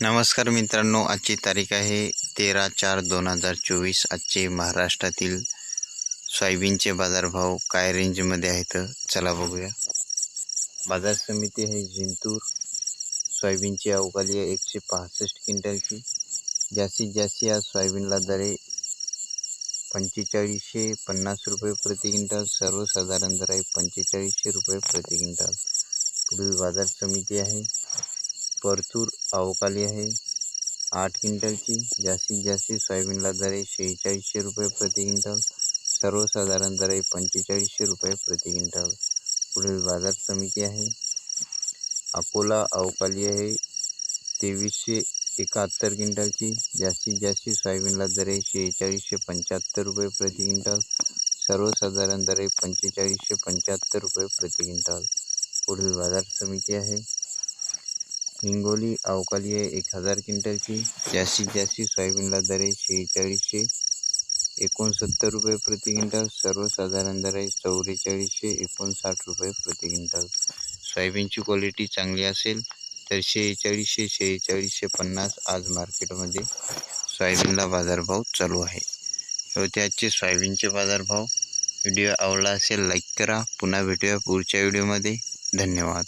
नमस्कार मित्रांनो आजची तारीख आहे तेरा चार दोन हजार चोवीस. आजचे महाराष्ट्रातील सोयाबीनचे बाजारभाव काय रेंजमध्ये आहेत चला बघूया. बाजार समिती आहे जिंतूर. सोयाबीनची अवकाली आहे एकशे पासष्ट क्विंटलची. जास्तीत जास्त या सोयाबीनला दरे पंचेचाळीसशे पन्नास रुपये प्रति क्विंटल सर्वसाधारण दर आहे पंचेचाळीसशे रुपये प्रति क्विंटल. पुढील बाजार समिती आहे. परतूर अवकाली आहे. आठ क्विंटलची जास्तीत जास्त सोयाबीनला दर आहे शेहेचाळीसशे रुपये प्रति क्विंटल. सर्वसाधारण दर आहे पंचेचाळीसशे रुपये प्रति क्विंटल. पुढील बाज़ार समिती आहे. अकोला अवकाली आहे एकाहत्तर क्विंटलची जास्तीत जास्त सोयाबीनला दर आहे शेहेचाळीसशे पंच्याहत्तर रुपये प्रति क्विंटल. सर्वसाधारण दर आहे पंचेचाळीसशे पंच्याहत्तर रुपये प्रति क्विंटल. पुढील बाज़ार समिती आहे. हिंगोली अवकाली आहे एक हजार क्विंटलची. जास्तीत जास्त सोयाबीनला दर आहे शेहेचाळीसशे एकोणसत्तर रुपये प्रति क्विंटल. सर्वसाधारण दर आहे चौवेचाळीसशे एकोणसाठ रुपये प्रति क्विंटल. सोयाबीनची क्वालिटी चांगली असेल तर शेहेचाळीसशे शेहेचाळीसशे पन्नास आज मार्केटमध्ये सोयाबीनला बाजारभाव चालू आहे. होते आजचे सोयाबीनचे बाजारभाव. व्हिडिओ आवडला असेल लाईक करा. पुन्हा भेटूया पुढच्या व्हिडिओमध्ये. धन्यवाद.